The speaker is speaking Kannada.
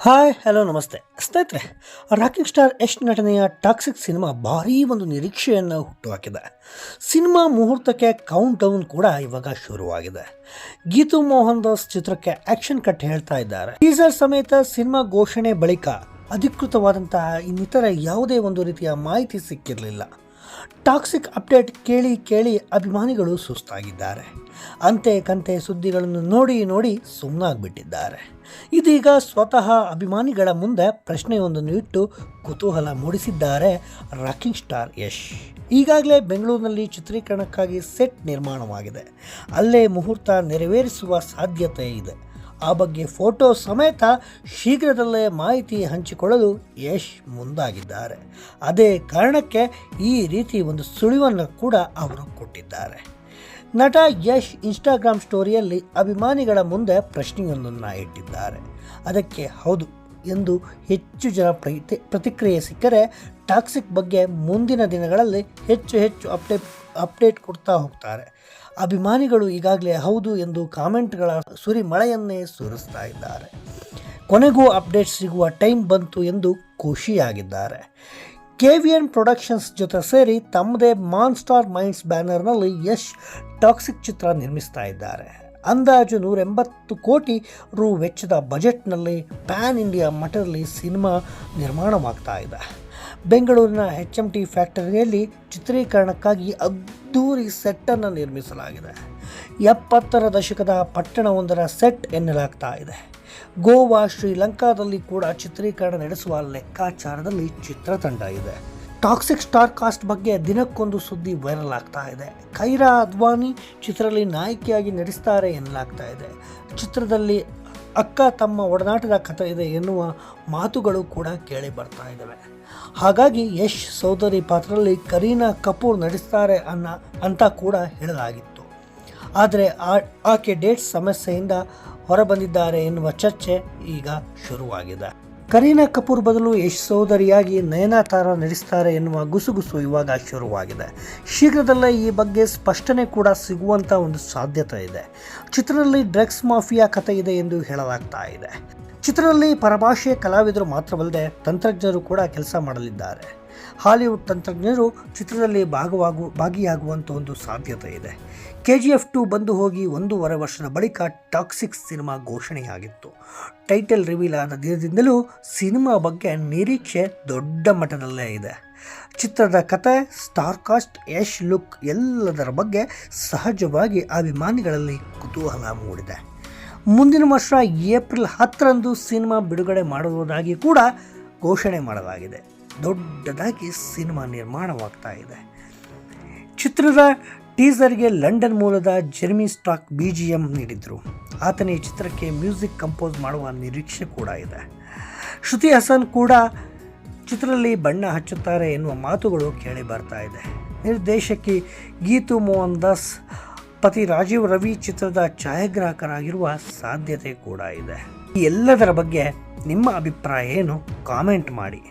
ಹಾಯ್, ಹಲೋ, ನಮಸ್ತೆ. ಸ್ನೇಹಿತರೆ ರಾಕಿಂಗ್ ಸ್ಟಾರ್ ಯಶ್ ನಟನೆಯ ಟಾಕ್ಸಿಕ್ ಸಿನಿಮಾ ಭಾರೀ ಒಂದು ನಿರೀಕ್ಷೆಯನ್ನು ಹುಟ್ಟುಹಾಕಿದೆ. ಸಿನಿಮಾ ಮುಹೂರ್ತಕ್ಕೆ ಕೌಂಟ್ ಡೌನ್ ಕೂಡ ಇವಾಗ ಶುರುವಾಗಿದೆ. ಗೀತು ಮೋಹನ್ ದಾಸ್ ಚಿತ್ರಕ್ಕೆ ಆಕ್ಷನ್ ಕಟ್ ಹೇಳ್ತಾ ಇದ್ದಾರೆ. ಟೀಸರ್ ಸಮೇತ ಸಿನಿಮಾ ಘೋಷಣೆ ಬಳಿಕ ಅಧಿಕೃತವಾದಂತಹ ಇನ್ನಿತರ ಯಾವುದೇ ಒಂದು ರೀತಿಯ ಮಾಹಿತಿ ಸಿಕ್ಕಿರಲಿಲ್ಲ. ಟಾಕ್ಸಿಕ್ ಅಪ್ಡೇಟ್ ಕೇಳಿ ಕೇಳಿ ಅಭಿಮಾನಿಗಳು ಸುಸ್ತಾಗಿದ್ದಾರೆ. ಅಂತೆ ಕಂತೆ ಸುದ್ದಿಗಳನ್ನು ನೋಡಿ ನೋಡಿ ಸುಮ್ಮನಾಗ್ಬಿಟ್ಟಿದ್ದಾರೆ ಇದೀಗ ಸ್ವತಃ ಅಭಿಮಾನಿಗಳ ಮುಂದೆ ಪ್ರಶ್ನೆಯೊಂದನ್ನು ಇಟ್ಟು ಕುತೂಹಲ ಮೂಡಿಸಿದ್ದಾರೆ ರಾಕಿಂಗ್ ಸ್ಟಾರ್ ಯಶ್. ಈಗಾಗಲೇ ಬೆಂಗಳೂರಿನಲ್ಲಿ ಚಿತ್ರೀಕರಣಕ್ಕಾಗಿ ಸೆಟ್ ನಿರ್ಮಾಣವಾಗಿದೆ. ಅಲ್ಲೇ ಮುಹೂರ್ತ ನೆರವೇರಿಸುವ ಸಾಧ್ಯತೆ ಇದೆ. ಆ ಬಗ್ಗೆ ಫೋಟೋ ಸಮೇತ ಶೀಘ್ರದಲ್ಲೇ ಮಾಹಿತಿ ಹಂಚಿಕೊಳ್ಳಲು ಯಶ್ ಮುಂದಾಗಿದ್ದಾರೆ. ಅದೇ ಕಾರಣಕ್ಕೆ ಈ ರೀತಿ ಒಂದು ಸುಳಿವನ್ನು ಕೂಡ ಅವರು ಕೊಟ್ಟಿದ್ದಾರೆ. ನಟ ಯಶ್ ಇನ್ಸ್ಟಾಗ್ರಾಮ್ ಸ್ಟೋರಿಯಲ್ಲಿ ಅಭಿಮಾನಿಗಳ ಮುಂದೆ ಪ್ರಶ್ನೆಯೊಂದನ್ನು ಇಟ್ಟಿದ್ದಾರೆ. ಅದಕ್ಕೆ ಹೌದು ಎಂದು ಹೆಚ್ಚು ಜನ ಪ್ರತಿ ಪ್ರತಿಕ್ರಿಯೆ ಸಿಕ್ಕರೆ ಟಾಕ್ಸಿಕ್ ಬಗ್ಗೆ ಮುಂದಿನ ದಿನಗಳಲ್ಲಿ ಹೆಚ್ಚು ಹೆಚ್ಚು ಅಪ್ಡೇಟ್ ಅಪ್ಡೇಟ್ ಕೊಡ್ತಾ ಹೋಗ್ತಾರೆ. ಅಭಿಮಾನಿಗಳು ಈಗಾಗಲೇ ಹೌದು ಎಂದು ಕಾಮೆಂಟ್ಗಳ ಸುರಿ ಮಳೆಯನ್ನೇ ಸುರಿಸ್ತಾ ಇದ್ದಾರೆ. ಕೊನೆಗೂ ಅಪ್ಡೇಟ್ ಸಿಗುವ ಟೈಮ್ ಬಂತು ಎಂದು ಖುಷಿಯಾಗಿದ್ದಾರೆ. ಕೆ ವಿ ಎನ್ ಪ್ರೊಡಕ್ಷನ್ಸ್ ಜೊತೆ ಸೇರಿ ತಮ್ಮದೇ ಮಾನ್ ಸ್ಟಾರ್ ಮೈಂಡ್ಸ್ ಬ್ಯಾನರ್ನಲ್ಲಿ ಯಶ್ ಟಾಕ್ಸಿಕ್ ಚಿತ್ರ ನಿರ್ಮಿಸ್ತಾ ಇದ್ದಾರೆ. ಅಂದಾಜು ನೂರ ಎಂಬತ್ತು ಕೋಟಿ ರು ವೆಚ್ಚದ ಬಜೆಟ್ನಲ್ಲಿ ಪ್ಯಾನ್ ಇಂಡಿಯಾ ಮಟ್ಟದಲ್ಲಿ ಸಿನಿಮಾ ನಿರ್ಮಾಣವಾಗ್ತಾ ಇದೆ. ಬೆಂಗಳೂರಿನ ಎಚ್ ಎಂ ಟಿ ಫ್ಯಾಕ್ಟರಿಯಲ್ಲಿ ಚಿತ್ರೀಕರಣಕ್ಕಾಗಿ ಅದ್ದೂರಿ ಸೆಟ್ಟನ್ನು ನಿರ್ಮಿಸಲಾಗಿದೆ. ಎಪ್ಪತ್ತರ ದಶಕದ ಪಟ್ಟಣವೊಂದರ ಸೆಟ್ ಎನ್ನಲಾಗ್ತಾ ಇದೆ. ಗೋವಾ ಶ್ರೀಲಂಕಾದಲ್ಲಿ ಕೂಡ ಚಿತ್ರೀಕರಣ ನಡೆಸುವ ಲೆಕ್ಕಾಚಾರದಲ್ಲಿ ಚಿತ್ರತಂಡ ಇದೆ. ಟಾಕ್ಸಿಕ್ ಸ್ಟಾರ್ ಕಾಸ್ಟ್ ಬಗ್ಗೆ ದಿನಕ್ಕೊಂದು ಸುದ್ದಿ ವೈರಲ್ ಆಗ್ತಾ ಇದೆ. ಕೈರಾ ಅದ್ವಾನಿ ಚಿತ್ರದಲ್ಲಿ ನಾಯಕಿಯಾಗಿ ನಟಿಸ್ತಾರೆ ಎನ್ನಲಾಗ್ತಾ ಇದೆ. ಚಿತ್ರದಲ್ಲಿ ಅಕ್ಕ ತಮ್ಮ ಒಡನಾಟದ ಕಥೆ ಇದೆ ಎನ್ನುವ ಮಾತುಗಳು ಕೂಡ ಕೇಳಿ ಬರ್ತಾ ಇದ್ದಾವೆ ಹಾಗಾಗಿ ಯಶ್ ಸೌಧರಿ ಪಾತ್ರದಲ್ಲಿ ಕರೀನಾ ಕಪೂರ್ ನಟಿಸ್ತಾರೆ ಅನ್ನ ಅಂತ ಕೂಡ ಹೇಳಲಾಗಿತ್ತು. ಆದರೆ ಆ, ಆಕೆ ಡೇಟ್ ಸಮಸ್ಯೆಯಿಂದ ಹೊರಬಂದಿದ್ದಾರೆ ಎನ್ನುವ ಚರ್ಚೆ ಈಗ ಶುರುವಾಗಿದೆ. ಕರೀನಾ ಕಪೂರ್ ಬದಲು ಯಶ್ ಸೋದರಿಯಾಗಿ ನಯನತಾರ ನಡೆಸ್ತಾರೆ ಎನ್ನುವ ಗುಸುಗುಸು ಇವಾಗ ಶುರುವಾಗಿದೆ. ಶೀಘ್ರದಲ್ಲೇ ಈ ಬಗ್ಗೆ ಸ್ಪಷ್ಟನೆ ಕೂಡ ಸಿಗುವಂಥ ಒಂದು ಸಾಧ್ಯತೆ ಇದೆ. ಚಿತ್ರದಲ್ಲಿ ಡ್ರಗ್ಸ್ ಮಾಫಿಯಾ ಕಥೆ ಇದೆ ಎಂದು ಹೇಳಲಾಗ್ತಾ ಇದೆ. ಚಿತ್ರದಲ್ಲಿ ಪರಭಾಷೆ ಕಲಾವಿದರು ಮಾತ್ರವಲ್ಲದೆ ತಂತ್ರಜ್ಞರು ಕೂಡ ಕೆಲಸ ಮಾಡಲಿದ್ದಾರೆ. ಹಾಲಿವುಡ್ ತಂತ್ರಜ್ಞರು ಚಿತ್ರದಲ್ಲಿ ಭಾಗವಾಗು ಭಾಗಿಯಾಗುವಂಥ ಒಂದು ಸಾಧ್ಯತೆ ಇದೆ. ಕೆ ಜಿ ಎಫ್ ಟು ಬಂದು ಹೋಗಿ ಒಂದೂವರೆ ವರ್ಷದ ಬಳಿಕ ಟಾಕ್ಸಿಕ್ ಸಿನಿಮಾ ಘೋಷಣೆಯಾಗಿತ್ತು. ಟೈಟಲ್ ರಿವೀಲ್ ಆದ ದಿನದಿಂದಲೂ ಸಿನಿಮಾ ಬಗ್ಗೆ ನಿರೀಕ್ಷೆ ದೊಡ್ಡ ಮಟ್ಟದಲ್ಲೇ ಇದೆ. ಚಿತ್ರದ ಕತೆ ಸ್ಟಾರ್ ಕಾಸ್ಟ್ ಯಶ್ ಲುಕ್ ಎಲ್ಲದರ ಬಗ್ಗೆ ಸಹಜವಾಗಿ ಅಭಿಮಾನಿಗಳಲ್ಲಿ ಕುತೂಹಲ ಮೂಡಿದೆ. ಮುಂದಿನ ವರ್ಷ ಏಪ್ರಿಲ್ ಹತ್ತರಂದು ಸಿನಿಮಾ ಬಿಡುಗಡೆ ಮಾಡುವುದಾಗಿ ಕೂಡ ಘೋಷಣೆ ಮಾಡಲಾಗಿದೆ. ದೊಡ್ಡದಾಗಿ ಸಿನಿಮಾ ನಿರ್ಮಾಣವಾಗ್ತಾ ಇದೆ. ಚಿತ್ರದ ಟೀಸರ್ಗೆ ಲಂಡನ್ ಮೂಲದ Jeremy Stack B G M ನೀಡಿದ್ದರು ಆತನ ಈ ಚಿತ್ರಕ್ಕೆ ಮ್ಯೂಸಿಕ್ ಕಂಪೋಸ್ ಮಾಡುವ ನಿರೀಕ್ಷೆ ಕೂಡ ಇದೆ. ಶ್ರುತಿ ಹಸನ್ ಕೂಡ ಚಿತ್ರದಲ್ಲಿ ಬಣ್ಣ ಹಚ್ಚುತ್ತಾರೆ ಎನ್ನುವ ಮಾತುಗಳು ಕೇಳಿ ಬರ್ತಾ ಇದೆ. ನಿರ್ದೇಶಕಿ ಗೀತು ಮೋಹನ್ ದಾಸ್, ಪತಿ ರಾಜೀವ್ ರವಿ ಚಿತ್ರದ ಛಾಯಾಗ್ರಾಹಕರಾಗಿರುವ ಸಾಧ್ಯತೆ ಕೂಡ ಇದೆ. ಈ ಎಲ್ಲದರ ಬಗ್ಗೆ ನಿಮ್ಮ ಅಭಿಪ್ರಾಯ ಏನು? ಕಾಮೆಂಟ್ ಮಾಡಿ.